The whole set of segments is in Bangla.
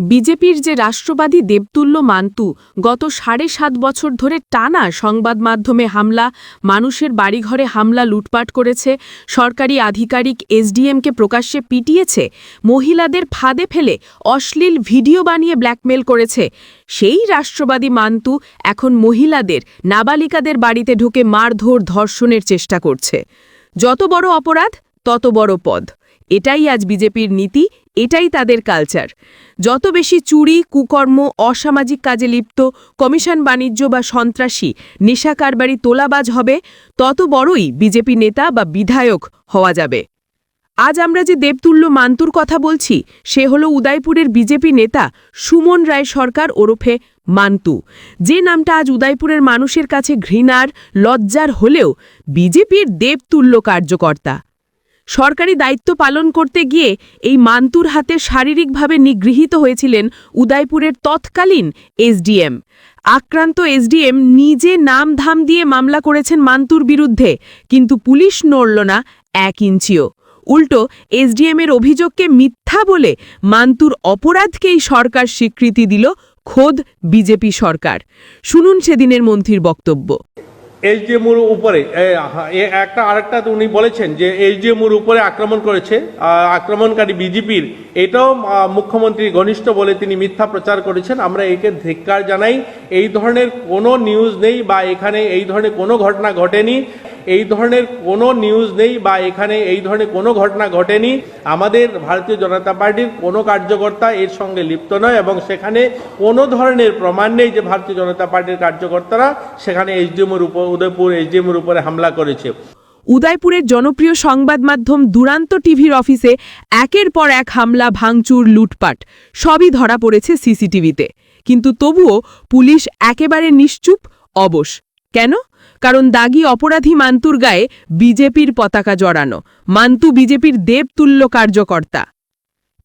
বিজেপির যে রাষ্ট্রবাদী দেবতুল্য মান্তু গত সাড়ে সাত বছর ধরে টানা সংবাদ মাধ্যমে হামলা, মানুষের বাড়িঘরে হামলা লুটপাট করেছে, সরকারি আধিকারিক এসডিএমকে প্রকাশ্যে পিটিয়েছে, মহিলাদের ফাঁদে ফেলে অশ্লীল ভিডিও বানিয়ে ব্ল্যাকমেল করেছে। সেই রাষ্ট্রবাদী মান্তু এখন মহিলাদের, নাবালিকাদের বাড়িতে ঢুকে মারধর ধর্ষণের চেষ্টা করছে। যত বড় অপরাধ, তত বড় পদ। এটাই আজ বিজেপির নীতি, এটাই তাদের কালচার যত বেশি চুরি, কুকর্ম, অসামাজিক কাজে লিপ্ত, কমিশন বাণিজ্য বা সন্ত্রাসী নেশা কারবারি তোলাবাজ হবে, তত বড়ই বিজেপি নেতা বা বিধায়ক হওয়া যাবে। আজ আমরা যে দেবতুল্য মান্তুর কথা বলছি, সে হল উদয়পুরের বিজেপি নেতা সুমন রায় সরকার ওরফে মান্তু। যে নামটা আজ উদয়পুরের মানুষের কাছে ঘৃণার, লজ্জার হলেও বিজেপির দেবতুল্য কার্যকর্তা। সরকারি দায়িত্ব পালন করতে গিয়ে এই মান্তুর হাতে শারীরিকভাবে নিগৃহীত হয়েছিলেন উদয়পুরের তৎকালীন এসডিএম। আক্রান্ত এসডিএম নিজে নাম ধাম দিয়ে মামলা করেছেন মান্তুর বিরুদ্ধে, কিন্তু পুলিশ নড়ল না এক ইঞ্চিও। উল্টো, এসডিএমের অভিযোগকে মিথ্যা বলে মান্তুর অপরাধকেই সরকার স্বীকৃতি দিল খোদ বিজেপি সরকার। শুনুন সেদিনের মন্ত্রীর বক্তব্য। এইচডিএমুর উপরে একটা, আরেকটা উনি বলেছেন যে এইচডিএমুর উপরে আক্রমণ করেছে আক্রমণকারী বিজেপির। এটাও মুখ্যমন্ত্রী ঘনিষ্ঠ বলে তিনি মিথ্যা প্রচার করেছেন। আমরা একে ধিক্কার জানাই, এই ধরনের কোনো নিউজ নেই বা এখানে এই ধরনের কোনো ঘটনা ঘটেনি। এই ধরনের কোনো নিউজ নেই বা এখানে এই ধরনের কোনো ঘটনা ঘটেনি। আমাদের ভারতীয় জনতা পার্টির কোনো কার্যকর্তা এর সঙ্গে লিপ্ত নয় এবং সেখানে কোনো ধরনের প্রমাণ নেই যে ভারতীয় জনতা পার্টির কার্যকর্তারা সেখানে এইচডিএমের উপর উদয়পুর এইচডিএমের উপরে হামলা করেছে। উদয়পুরের জনপ্রিয় সংবাদ মাধ্যম দুরান্ত টিভির অফিসে একের পর এক হামলা, ভাঙচুর, লুটপাট। সবই ধরা পড়েছে সিসিটিভিতে। কিন্তু তবুও পুলিশ একেবারে নিশ্চুপ, অবশ। কেন? কারণ দাগি অপরাধী মান্তুর গায়ে বিজেপির পতাকা জড়ানো। মান্তু বিজেপির দেবতুল্য কার্যকর্তা।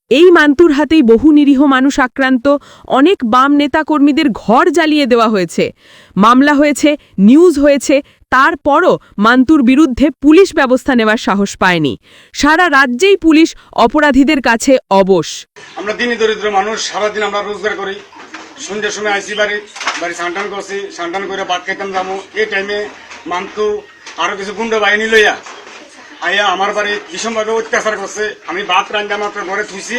এই মান্তুর হাতেই বহু নিরীহ মানুষ আক্রান্ত, অনেক বাম নেতাকর্মীদের ঘর জ্বালিয়ে দেওয়া হয়েছে। মামলা হয়েছে, নিউজ হয়েছে, তারপরও মান্তুর বিরুদ্ধে পুলিশ ব্যবস্থা নেওয়ার সাহস পায়নি। সারা রাজ্যেই পুলিশ অপরাধীদের কাছে অবশ। আমরা দিনই দরিদ্র মানুষ, সারাদিন আমরা রোজগার করি। সন্ধ্যের সময় আইসি বাড়ি বাড়ি সান্টান করছি সান্টান করে ভাত খাইতাম যাব এই টাইমে মান্তু আরও কিছু গুন্ড বাহিনী লইয়া আইয়া আমার বাড়ি ভীষণভাবে অত্যাচার করছে। আমি ভাত রান্ধা মাত্র ঘরে থুইছি,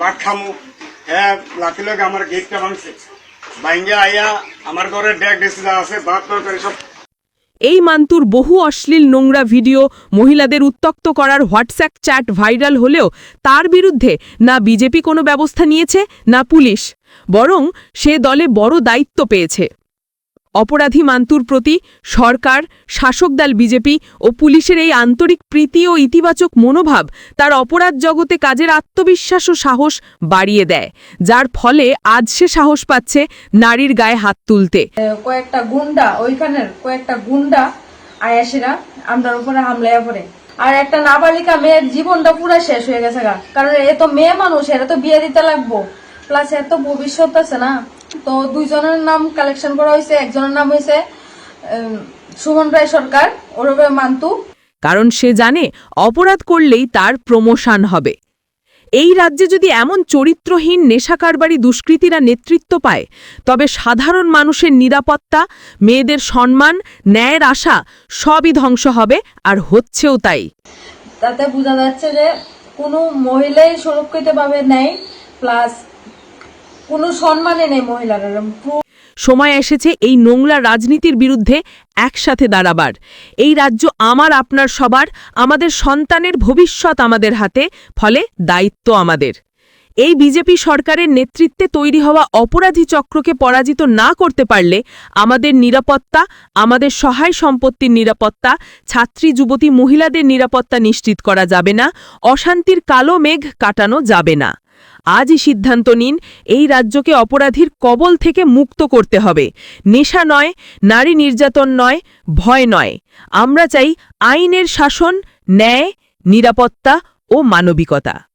ভাত খামু। হ্যাঁ লাঠি লাগে আমার গেটটা ভাঙছে। ভাঙ্গে আইয়া আমার ঘরে ডেক ডেসি যা আছে, ভাত, তরকারি সব এই মান্তুর বহু অশ্লীল নোংরা ভিডিও মহিলাদের উত্তক্ত করার হোয়াটসঅ্যাপ চ্যাট ভাইরাল হলেও তার বিরুদ্ধে না বিজেপি কোনো ব্যবস্থা নিয়েছে, না পুলিশ। বরং সে দলে বড় দায়িত্ব পেয়েছে। অপরাধী মান্তুর প্রতি সরকার, শাসক দল বিজেপি ও পুলিশের এই আন্তরিক প্রীতি ও ইতিবাচক মনোভাব তার অপরাধ জগতে কাজের আত্মবিশ্বাস ও সাহস বাড়িয়ে দেয়, যার ফলে আজ সে সাহস পাচ্ছে নারীর গায়ে হাত তুলতে। কয়েকটা গুন্ডা, ওইখানের কয়েকটা গুন্ডা আয়াসেরা আমরার উপরে হামলাইয়া পড়ে। আর একটা নাবালিকা মেয়ের জীবনটা পুরো শেষ হয়ে গেছে গা। কারণ এ তো মেয়ে মানুষ, এরা তো বিয়ে দিতে লাগবো। প্লাস এর তো ভবিষ্যৎ আছে না। তো দুইজনের নাম কালেকশন করা হয়েছে একজনের নাম হয়েছে সুমন রায় সরকার ওরবে মান্তু কারণ সে জানে অপরাধ করলেই তার প্রমোশন হবে। এই রাজ্যে যদি এমন চরিত্রহীন নেশাকারবারি দুষ্কৃতীরা নেতৃত্ব পায় তবে সাধারণ মানুষের নিরাপত্তা মেয়েদের সম্মান ন্যায়ের আশা সবই ধ্বংস হবে আর হচ্ছেও তাই। তাতে বোঝা যাচ্ছে যে কোনো মহিলাই সুরক্ষিতভাবে নেই প্লাস কোনো সম্মানে নেই মহিলারা। সময় এসেছে এই নোংরা রাজনীতির বিরুদ্ধে একসাথে দাঁড়াবার। এই রাজ্য আমার, আপনার, সবার, আমাদের সন্তানের ভবিষ্যৎ আমাদের হাতে, ফলে দায়িত্ব আমাদের। এই বিজেপি সরকারের নেতৃত্বে তৈরি হওয়া অপরাধী চক্রকে পরাজিত না করতে পারলে আমাদের নিরাপত্তা, আমাদের সহায় সম্পত্তির নিরাপত্তা, ছাত্রী, যুবতী, মহিলাদের নিরাপত্তা নিশ্চিত করা যাবে না, অশান্তির কালো মেঘ কাটানো যাবে না। আজই সিদ্ধান্ত নিন, এই রাজ্যকে অপরাধীর কবল থেকে মুক্ত করতে হবে। নেশা নয়, নারী নির্যাতন নয়, ভয় নয়। আমরা চাই আইনের শাসন, ন্যায়, নিরাপত্তা ও মানবিকতা।